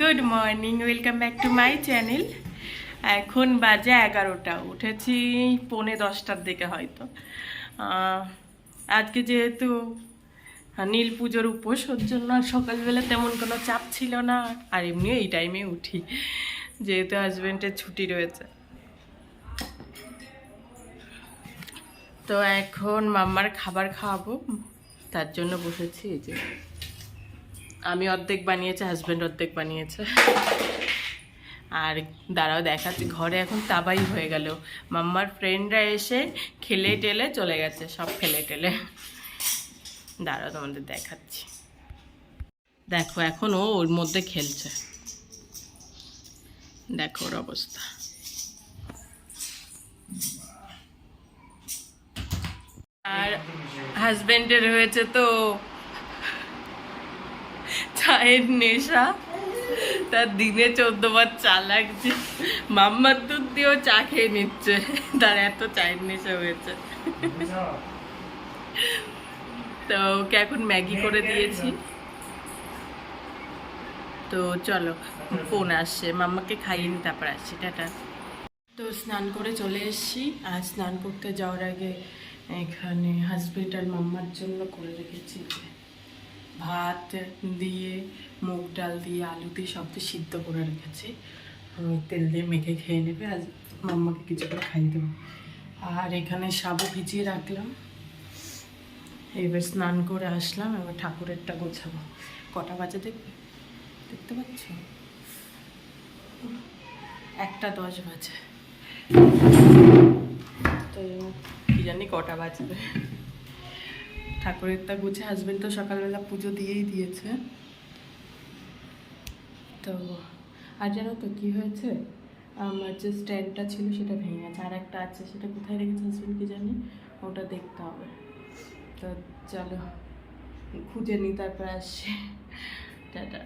Good morning welcome to my channel এখন বাজে এগারোটা। উঠেছি পৌনে দশটার দিকে হয়তো। আজকে যেহেতু নীল পুজোর উপোস, ওর জন্য সকালবেলা তেমন কোনো চাপ ছিল না। আর এমনিও এই টাইমে উঠি। যেহেতু হাজব্যান্ডের ছুটি রয়েছে। তো এখন মাম্মার খাবার খাওয়াবো। তার জন্য বসেছি, এই যে। আমি অর্ধেক বানিয়েছি হাজব্যান্ড অর্ধেক বানিয়েছে। আর দাঁড়াও, দেখাচ্ছি। ঘরে এখন তাবাই হয়ে গেল। মাম্মার ফ্রেন্ডরা এসে খেলে টেলে চলে গেছে, সব খেলে টেলে। দাঁড়াও, তোমাদের দেখাচ্ছি। দেখো, এখন ও ওর মধ্যে খেলছে। দেখো ওর অবস্থা। হাজবেন্ডের হয়েছে তো চায়ের নেশা। তার দিনে চোদ্দ বার চা লাগছে। মাম্মার দুধ দিয়েও চা খেয়ে নিচ্ছে। তার এত চায়ের নেশা হয়েছে। তো ওকে এখন ম্যাগি করে দিয়েছি। তো চলো, ফোন আসছে। মাম্মাকে খাইয়ে নি, তারপর আসছি। টাটা। তো স্নান করে চলে এসেছি। আর স্নান করতে যাওয়ার আগে এখানে আর মাম্মার জন্য করে রেখেছি। ভাত দিয়ে, মুগ ডাল দিয়ে, আলু দিয়ে সব দিয়ে সিদ্ধ করে রেখেছি। তেল দিয়ে মেখে খেয়ে নেবে আজ মাম্মাকে কিছু করে খাইয়ে দেবো। আর এখানে সাবু ভিজিয়ে রাখলাম। এবার স্নান করে আসলাম, এবার ঠাকুরেরটা গোছাবো। কটা বাজে দেখবে? দেখতে পাচ্ছ? একটা দশ বাজে। তো জানি কটা বাজবে। ঠাকুরেরটা গুছে হাজবেন্ড তো সকালবেলা পুজো দিয়েই দিয়েছে। তো আর জানো তো কি হয়েছে? আমার যে স্ট্যান্ডটা ছিল সেটা ভেঙে গেছে। আর একটা আছে, সেটা কোথায় রেখেছে হাজবেন্ড কি জানি? ওটা দেখতে হবে। তো চলো, খুঁজে নিই তারপর আসছি। টাটা।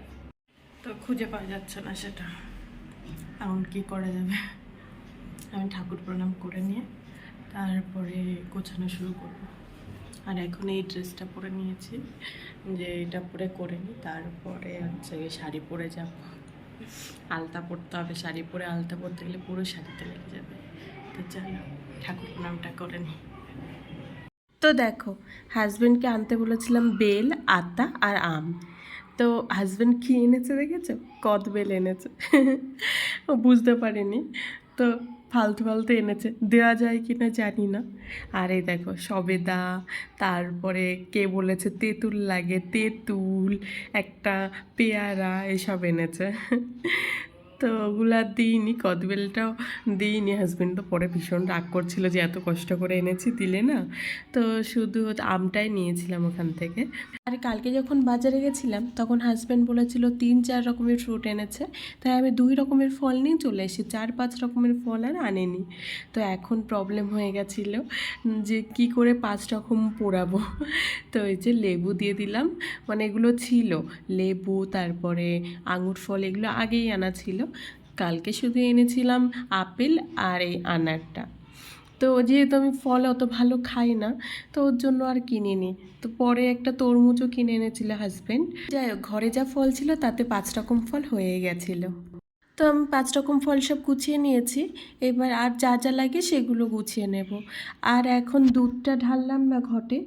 তো খুঁজে পাওয়া যাচ্ছে না সেটা। এখন কি করা যাবে? আমি ঠাকুর প্রণাম করে নিয়ে তারপরে গোছানো শুরু করব। আর এখন এই ড্রেসটা পরে নিয়েছি, যে এটা পরে করে নিই তারপরে হচ্ছে শাড়ি পরে যাব। আলতা পরতে হবে, শাড়ি পরে আলতা পরতে গেলে পুরো শাড়িতে লেগে যাবে। তো চলো, ঠাকুর প্রণামটা করে নিই তো দেখো হাজব্যান্ডকে আনতে বলেছিলাম বেল, আতা আর আম। তো হাজব্যান্ড কী এনেছে দেখেছ? কদ বেল এনেছে বুঝতে পারিনি। তো ফালতু ফালতু এনেছে দেওয়া যায় কি না জানি না। আর এই দেখো, সবেদা, তারপরে কে বলেছে, তেঁতুল লাগে, তেঁতুল, একটা পেয়ারা, এসব এনেছে। তো ওগুলো আর দিইনি, কদবেলটাও দিইনি। হাজব্যান্ড তো পরে ভীষণ রাগ করছিল যে এত কষ্ট করে এনেছি, দিলে না? তো শুধু আমটাই নিয়েছিলাম ওখান থেকে। আর কালকে যখন বাজারে গেছিলাম, তখন হাজব্যান্ড বলেছিল তিন চার রকমের ফ্রুট এনেছে। তাই আমি দুই রকমের ফল নিয়ে চলে এসেছি, চার পাঁচ রকমের ফল আর আনেনি। তো এখন প্রবলেম হয়ে গেছিল যে কি করে পাঁচ রকম পোড়াবো। তো এই যে লেবু দিয়ে দিলাম মানে এগুলো ছিল। লেবু, তারপরে আঙুর ফল, এগুলো আগেই আনা ছিল। কালকে শুধু এনেছিলাম আপেল আর এই আনারটা। তো যেহেতু আমি ফল অত ভালো খাই না, তো ওর জন্য আর কিনিনি। তো পরে একটা তরমুজও কিনে এনেছিল হাজব্যান্ড যাই হোক, ঘরে যা ফল ছিল তাতে পাঁচ রকম ফল হয়ে গেছিল। তো আমি পাঁচ রকম ফল সব গুছিয়ে নিয়েছি। এবার আর যা যা লাগে সেগুলো গুছিয়ে নেব। আর এখন দুধটা ঢাললাম না ঘটে।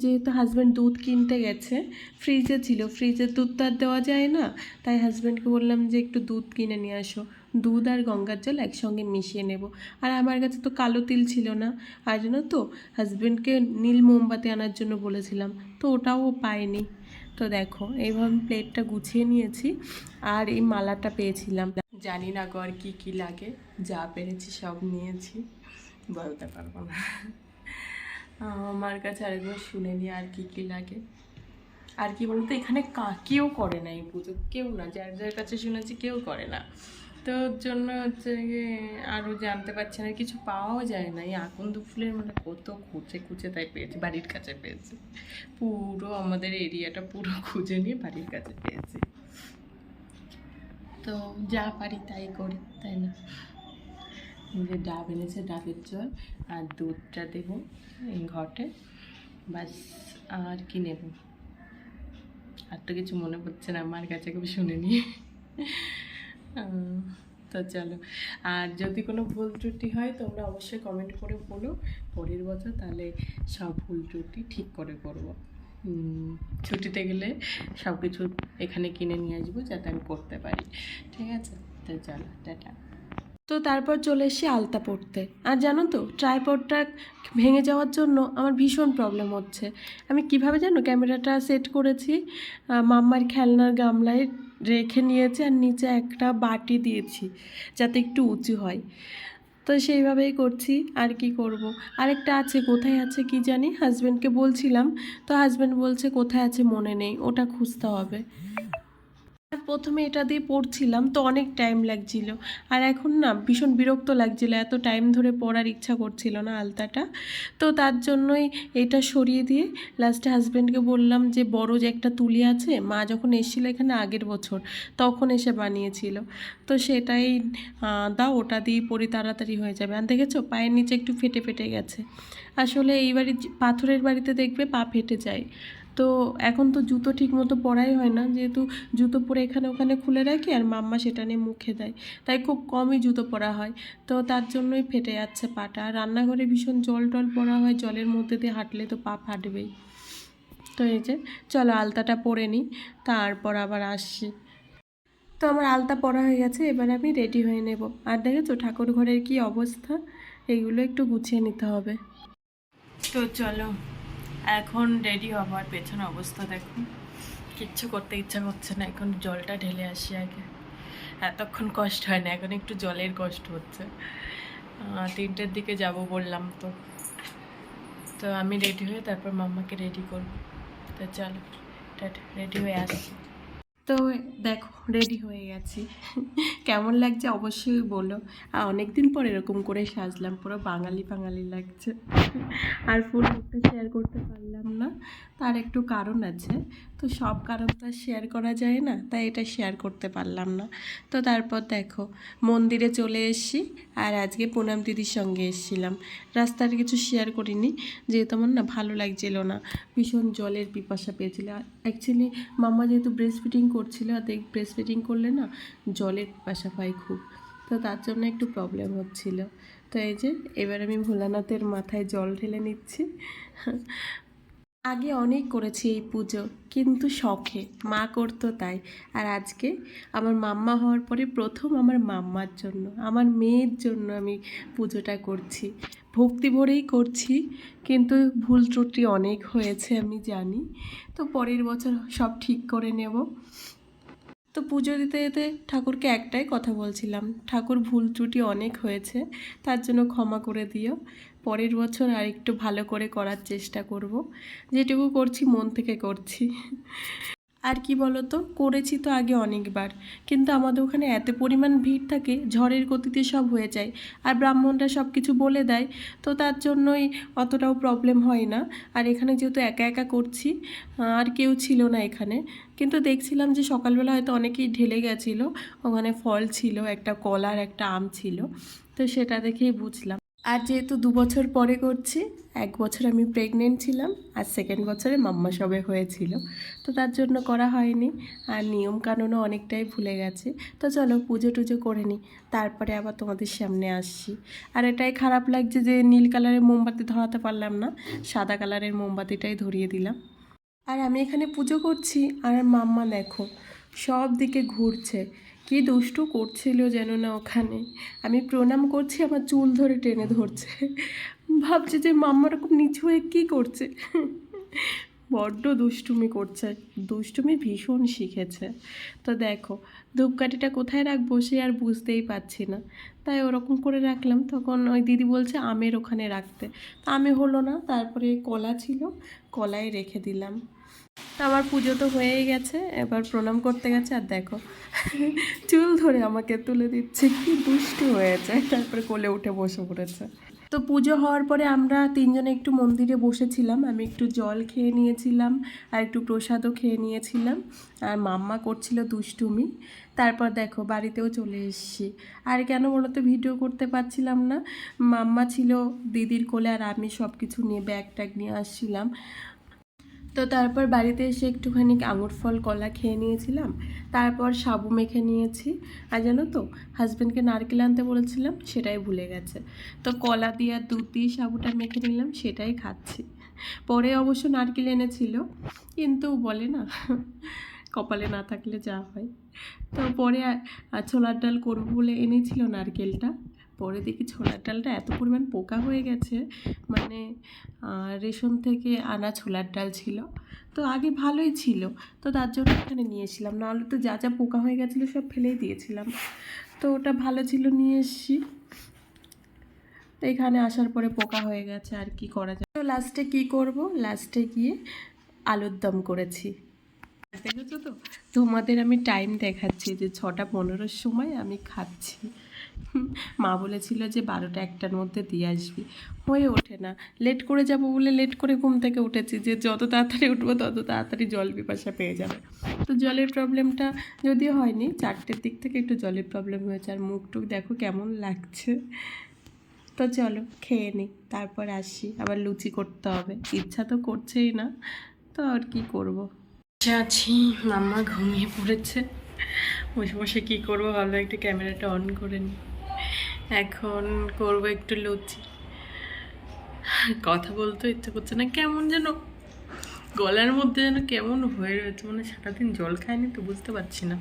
যেহেতু হাজব্যান্ড দুধ কিনতে গেছে ফ্রিজে ছিল। ফ্রিজের দুধ তো আর দেওয়া যায় না। তাই হাজব্যান্ডকে বললাম যে একটু দুধ কিনে নিয়ে আসো। দুধ আর গঙ্গার জল একসঙ্গে মিশিয়ে নেব। আর আমার কাছে তো কালো তিল ছিল না। আর জানো তো হাজব্যান্ডকে নীল মোমবাতি আনার জন্য বলেছিলাম, তো ওটাও পায়নি। তো দেখো, এইভাবে প্লেটটা গুছিয়ে নিয়েছি আর এই মালাটা পেয়েছিলাম। জানি না গো আর কী কী লাগে, যা পেরেছি সব নিয়েছি। বলতে পারব না। আমার কাছে আরেকবার শুনে নি আর কি কি লাগে। আর কি বলতো, এখানে কেউ করে না এই পুজো, কেউ না। যার যার কাছে শুনেছি কেউ করে না। তো ওর জন্য হচ্ছে আরও জানতে পারছি না কিছু পাওয়াও যায় না। এই আকন্দ ফুলের মানে কত খুঁজে খুঁজে তাই পেয়েছি বাড়ির কাছে পেয়েছি। পুরো আমাদের এরিয়াটা পুরো খুঁজে নিয়ে বাড়ির কাছে পেয়েছি। তো যা পারি তাই করি তাই না? যে ডাব এনেছে ডাবের জল আর দুধটা দেব এই ঘটে। বাস আর কি নেব? আর তো কিছু মনে পড়ছে না আমার কাছে কেউ শুনে আহ, তো চলো। আর যদি কোনো ভুল ত্রুটি হয়, তোমরা অবশ্যই কমেন্ট করে বলো। পরের বছর তাহলে সব ভুল ত্রুটি ঠিক করে করব। ছুটিতে গেলে সব কিছু এখানে কিনে নিয়ে আসব যাতে আমি করতে পারি। ঠিক আছে? তো চলো, টাটা। তো তারপর চলে এসে আলতা পড়তে। আর জানো তো ট্রাইপডটা ভেঙে যাওয়ার জন্য আমার ভীষণ প্রবলেম হচ্ছে। আমি কীভাবে জানো, ক্যামেরাটা সেট করেছি মাম্মার খেলনার গামলায় রেখে নিয়েছি আর নিচে একটা বাটি দিয়েছি যাতে একটু উঁচু হয়। তো সেইভাবেই করছি, আর কি করব? আরেকটা আছে, কোথায় আছে কি জানি? হাজব্যান্ডকে বলছিলাম, তো হাজব্যান্ড বলছে, কোথায় আছে মনে নেই, ওটা খুঁজতে হবে। প্রথমে এটা দিয়ে পড়ছিলাম, তো অনেক টাইম লাগছিল। আর এখন না, ভীষণ বিরক্ত লাগছিল, এত টাইম ধরে পড়ার ইচ্ছা করছিল না আলতাটা। তো তার জন্যই এটা সরিয়ে দিয়ে লাস্টে হাজব্যান্ডকে বললাম যে, বড় যে একটা তুলি আছে, মা যখন এসেছিল এখানে আগের বছর, তখন এসে বানিয়েছিল। তো সেটাই দাও, ওটা দিয়ে পরি তাড়াতাড়ি হয়ে যাবে। আর দেখেছ, পায়ের নিচে একটু ফেটে ফেটে গেছে। আসলে এই বাড়ি পাথরের বাড়িতে দেখবে পা ফেটে যায়। তো এখন তো জুতো ঠিক মতো পরাই হয় না। যেহেতু জুতো পরে এখানে ওখানে খুলে রাখি আর মাম্মা সেটা নিয়ে মুখে দেয়। তাই খুব কমই জুতো পরা হয়। তো তার জন্যই ফেটে যাচ্ছে পাটা। রান্নাঘরে ভীষণ জল টল পরা হয়। জলের মধ্যে দিয়ে হাঁটলে তো পা ফাটবেই। তো এই যে, চলো আলতাটা পরে নিই। তারপর আবার আসছি। তো আমার আলতা পরা হয়ে গেছে। এবার আমি রেডি হয়ে নেব। আর দেখেছ ঠাকুর ঘরের কি অবস্থা? এইগুলো একটু গুছিয়ে নিতে হবে। তো চলো এখন রেডি হবার পেছনে অবস্থা দেখুন কিচ্ছু করতে ইচ্ছা করছে না, এখন জলটা ঢেলে আসি আগে। এতক্ষণ কষ্ট হয় না, এখন একটু জলের কষ্ট হচ্ছে। তিনটের দিকে যাব বললাম তো। তো আমি রেডি হয়ে তারপর মাম্মাকে রেডি করব। তো চলো রেডি হয়ে আসছি তো দেখো রেডি হয়ে গেছি। কেমন লাগছে অবশ্যই বলো। আর অনেক দিন পর এরকম করে সাজলাম, পুরো বাঙালি বাঙালি লাগছে। আর ফুল লুকটা শেয়ার করতে পারলাম না। তার একটু কারণ আছে। তো সব কারণ তো শেয়ার করা যায় না, তাই এটা শেয়ার করতে পারলাম না। তো তারপর দেখো, মন্দিরে চলে এসেছি। আর আজকে পুনাম দিদির সঙ্গে এসেছিলাম। রাস্তার কিছু শেয়ার করিনি, যেহেতু আমার না ভালো লাগছিল না। ভীষণ জলের পিপাসা পেয়েছিল। অ্যাকচুয়ালি মাম্মা যেহেতু ব্রেস্ট ফিটিং করছিল আর দেখ ব্রেস্ট ফিটিং করলে না জলের পিপাসা পাই খুব। তো তার জন্য একটু প্রবলেম হচ্ছিল। তো এই যে, এবার আমি ভোলানাথের মাথায় জল ঢেলে নিচ্ছি। আগে অনেক করেছি এই পুজো, কিন্তু শখে, মা করতো তাই। আর আজকে আমার মাম্মা হওয়ার পরে প্রথম আমার মাম্মার জন্য, আমার মেয়ের জন্য আমি পুজোটা করছি। ভক্তি ভরেই করছি, কিন্তু ভুল ত্রুটি অনেক হয়েছে, আমি জানি। তো পরের বছর সব ঠিক করে নেব। তো পুজো দিতে যেতে ঠাকুরকে একটাই কথা বলছিলাম, ঠাকুর ভুল ত্রুটি অনেক হয়েছে, তার জন্য ক্ষমা করে দিও। পরের বছর আর একটু ভালো করে করার চেষ্টা করব, যেটুকু করছি মন থেকে করছি। আর কি বলতো? করেছি তো আগে অনেকবার। কিন্তু আমাদের ওখানে এত পরিমাণ ভিড় থাকে, ঝড়ের গতিতে সব হয়ে যায়। আর ব্রাহ্মণরা সব কিছু বলে দেয়, তো তার জন্যই অতটাও প্রবলেম হয় না। আর এখানে যেহেতু একা একা করছি, আর কেউ ছিল না এখানে। কিন্তু দেখছিলাম যে সকালবেলা হয়তো অনেকেই ঢেলে গেছিল। ওখানে ফল ছিল, একটা কলার, একটা আম ছিল। তো সেটা দেখেই বুঝলাম। আর যেহেতু দু বছর পরে করছি, এক বছর আমি প্রেগনেন্ট ছিলাম, আর সেকেন্ড বছরে মাম্মা সবে হয়েছিল। তো তার জন্য করা হয়নি, আর নিয়ম কানুনও অনেকটাই ভুলে গেছে। তো চলো পুজো টুজো করে নিই, তারপরে আবার তোমাদের সামনে আসছি। আর এটাই খারাপ লাগছে যে নীল কালারের মোমবাতি ধরাতে পারলাম না, সাদা কালারের মোমবাতিটাই ধরিয়ে দিলাম। আর আমি এখানে পুজো করছি, আর মাম্মা দেখো সব দিকে ঘুরছে। কি দুষ্টু করছিল যেন না ওখানে। আমি প্রণাম করছি, আমার চুল ধরে টেনে ধরছে। ভাবছে যে মাম্মা খুব নিচু হয়ে কী করছে। বড্ড দুষ্টুমি করছে, দুষ্টুমি ভীষণ শিখেছে। তো দেখো, ধূপকাঠিটা কোথায় রাখব সে আর বুঝতেই পারছি না। তাই ওরকম করে রাখলাম, তখন ওই দিদি বলছে আমের ওখানে রাখতে। তা আমি হলো না, তারপরে কলা ছিল কলায় রেখে দিলাম। তো আমার পুজো তো হয়েই গেছে, এবার প্রণাম করতে গেছে, আর দেখো, চুল ধরে আমাকে তুলে দিচ্ছে, কি দুষ্টু হয়েছে। তারপরে কোলে উঠে বসে পড়েছে। তো পুজো হওয়ার পরে আমরা তিনজনে একটু মন্দিরে বসেছিলাম। আমি একটু জল খেয়ে নিয়েছিলাম আর একটু প্রসাদও খেয়ে নিয়েছিলাম। আর মাম্মা করছিল দুষ্টুমি। তারপর দেখো, বাড়িতেও চলে এসেছি। আর কেন বলতো, ভিডিও করতে পারছিলাম না। মাম্মা ছিল দিদির কোলে আর আমি সব কিছু নিয়ে ব্যাগ ট্যাগ নিয়ে আসছিলাম। তো তারপর বাড়িতে এসে একটুখানি আঙুর ফল, কলা খেয়ে নিয়েছিলাম। তারপর সাবু মেখে নিয়েছি। আর জানো তো হাজব্যান্ডকে নারকেল আনতে বলেছিলাম, সেটাই ভুলে গেছে। তো কলা দিয়ে আর দুধ দিয়ে সাবুটা মেখে নিলাম, সেটাই খাচ্ছি। পরে অবশ্য নারকেল এনেছিল, কিন্তু বলে না, কপালে না থাকলে যা হয়। তো পরে ছোলার ডাল করব বলে এনেছিল নারকেলটা। পরে দেখি ছোলার ডালটা এত পরিমাণ পোকা হয়ে গেছে মানে রেশন থেকে আনা ছোলার ডাল ছিল। তো আগে ভালোই ছিল, তো তার জন্য এখানে নিয়েছিলাম নাহলে তো যা যা পোকা হয়ে গেছিল সব ফেলেই দিয়েছিলাম। তো ওটা ভালো ছিল, নিয়ে এসছি। এখানে আসার পরে পোকা হয়ে গেছে, আর কি করা যায়? তো লাস্টে কি করব? লাস্টে গিয়ে আলুর দম করেছি। দেখেছ তো? তোমাদের আমি টাইম দেখাচ্ছি যে ছটা পনেরোর সময় আমি খাচ্ছি। মা বলেছিল যে বারোটা একটার মধ্যে দিয়ে আসবি। হয়ে ওঠে না। লেট করে যাব বলে লেট করে ঘুম থেকে উঠেছি যে যত তাড়াতাড়ি উঠবো তত তাড়াতাড়ি জল পিপাসা পেয়ে যাবে। তো জলের প্রবলেমটা যদিও হয়নি, চারটের দিক থেকে একটু জলের প্রবলেম হয়েছে আর মুখ টুক দেখো কেমন লাগছে। তো চলো, খেয়ে নিই তারপর আসি। আবার লুচি করতে হবে। ইচ্ছা তো করছেই না, তো আর কি করব? আছি, মাম্মা ঘুমিয়ে পড়েছে। বসে বসে কী করব ভাবলাম একটু ক্যামেরাটা অন করে নিই এখন করব একটু লুচি। কথা বলতে ইচ্ছে করছে না, কেমন যেন গলার মধ্যে যেন কেমন হয়ে রয়েছে মানে সারাদিন জল খায়নি তো বুঝতে পারছি না।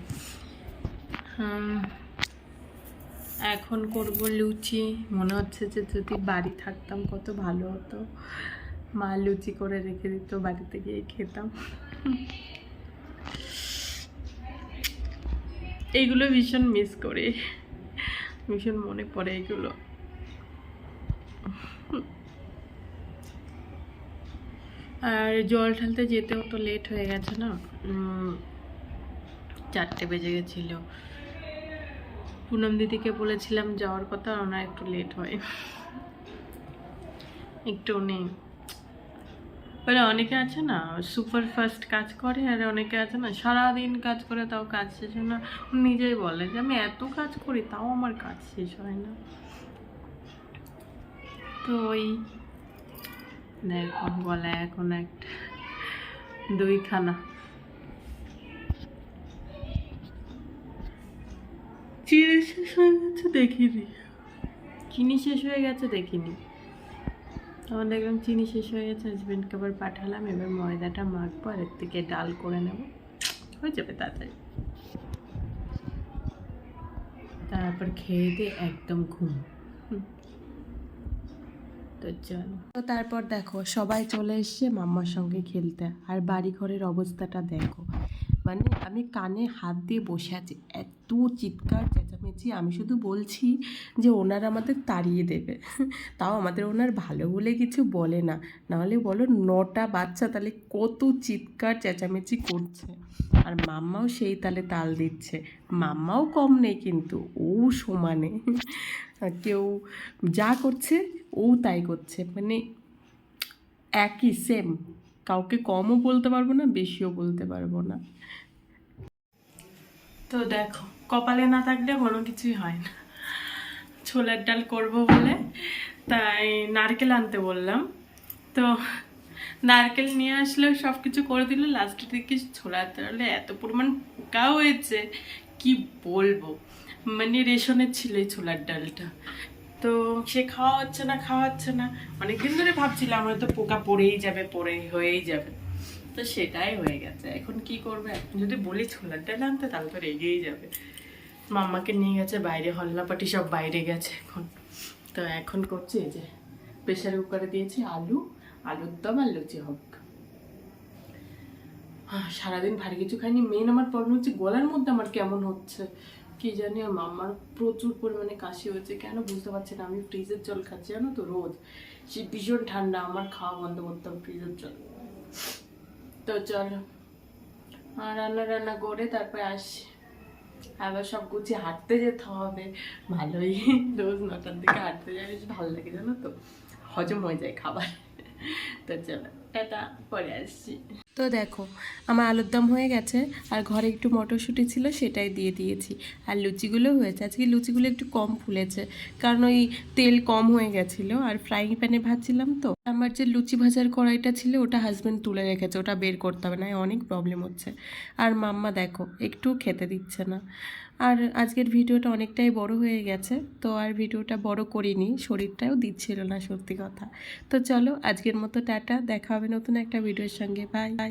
এখন করব লুচি, মনে হচ্ছে যে যদি বাড়ি থাকতাম কত ভালো হতো। মা লুচি করে রেখে দিত, বাড়িতে গিয়ে খেতাম। এইগুলো ভীষণ মিস করি। ভীষণ মনে পড়ে এগুলো। আর জল ঢালতে যেতেও তো লেট হয়ে গেছে না? চারটে বেজে গেছিল। পুনম দিদিকে বলেছিলাম যাওয়ার কথা, ওনার একটু লেট হয়। একটু নেই। মানে অনেকে আছে না সুপার ফাস্ট কাজ করে, আর অনেকে আছে না, সারাদিন কাজ করে তাও কাজ শেষ হয় না। নিজেই বলে যে, আমি এত কাজ করি, তাও আমার কাজ শেষ হয় না। তো ওই দেখো গলায় এখন একটা দুইখানা। চিনি শেষ হয়ে গেছে, দেখিনি। চিনি শেষ হয়ে গেছে, দেখিনি। তখন দেখলাম চিনি শেষ হয়ে গেছে হাজবেন্ডকে আবার পাঠালাম, এবার ময়দাটা মাখবো আর এর থেকে ডাল করে নেব। হয়ে যাবে তাড়াতাড়ি। তারপর খেয়ে দিয়ে একদম ঘুম। তো তো তারপর দেখো, সবাই চলে এসছে মাম্মার সঙ্গে খেলতে। আর বাড়ি ঘরের অবস্থাটা দেখো। মানে আমি কানে হাত দিয়ে বসে আছি, এত চিৎকার চেঁচামেচি আমি শুধু বলছি যে ওনার আমাদের তাড়িয়ে দেবে। তাও আমাদের ওনার ভালো বলে কিছু বলে না। নাহলে বলো নটা বাচ্চা তাহলে কত চিৎকার চেঁচামেচি করছে। আর মাম্মাও সেই তালে তাল দিচ্ছে। মাম্মাও কম নেই কিন্তু, ও সমানে। কেউ যা করছে, ও তাই করছে। মানে একই সেম কাউকে কমও বলতে পারব না, বেশিও বলতে পারব না। তো দেখো কপালে না থাকলে কোনো কিছুই হয় না। ছোলার ডাল করব বলে, তাই নারকেল আনতে বললাম। তো নারকেল নিয়ে আসলে সব কিছু করে দিল। লাস্টের দিকে ছোলার ডালে এত পরিমাণ পোকা হয়েছে, কি বলব? মানে রেশনের ছিল এই ছোলার ডালটা। তো সে খাওয়া হচ্ছে না, খাওয়া হচ্ছে না। অনেকদিন ধরে ভাবছিলাম হয়তো পোকা পড়েই যাবে, পড়ে হয়েই যাবে। তো সেটাই হয়ে গেছে। এখন কি করবে? যদি বলি ছোলার ডাল আনতে, তাহলে তো রেগেই যাবে। মাম্মাকে নিয়ে গেছে বাইরে হল্লাপাটি সব বাইরে গেছে এখন। তো এখন করছি যে প্রেশার কুকারে দিয়েছি আলু আলুর দম আর লুচি আহ, সারাদিন ভারী কিছু খাইনি। মেন আমার প্রবলেম হচ্ছে গলার মধ্যে আমার কেমন হচ্ছে? কি জানি আর মাম্মার প্রচুর পরিমাণে কাশি হয়েছে। কেন বুঝতে পারছি না আমি ফ্রিজের জল খাচ্ছি জানো তো রোজ। সে ভীষণ ঠান্ডা আমার খাওয়া বন্ধ করতাম ফ্রিজের জল। তো চলো রান্না রান্না করে তারপরে আসি আবার সব গুছিয়ে হাঁটতে যেতে হবে। ভালোই। রোজ নটার দিকে হাঁটতে যাই, বেশ ভালো লাগে জানো তো। হজম হয়ে যায় খাবার। তো চলো, টাটা, পরে আসছি। তো দেখো, আমার আলুর দম হয়ে গেছে আর ঘরে একটু মটরশুঁটি ছিল সেটাই দিয়ে দিয়েছি। আর লুচিগুলো হয়েছে, আজকে লুচিগুলো একটু কম ফুলেছে, কারণ ওই তেল কম হয়ে গেছিল আর ফ্রাইং প্যানে ভাজছিলাম তো। আমার যে লুচি ভাজার কড়াইটা ছিল, ওটা হাজব্যান্ড তুলে রেখেছে, ওটা বের করতে হবে, না অনেক প্রবলেম হচ্ছে। আর মাম্মা দেখো একটু খেতে দিচ্ছে না। আর আজকের ভিডিওটা অনেকটাই বড় হয়ে গেছে, তো আর ভিডিওটা বড় করিনি, শরীরটাও দিচ্ছিল না সত্যি কথা। তো চলো আজকের মতো টাটা, দেখা হবে নতুন একটা ভিডিওর সঙ্গে বাই বাই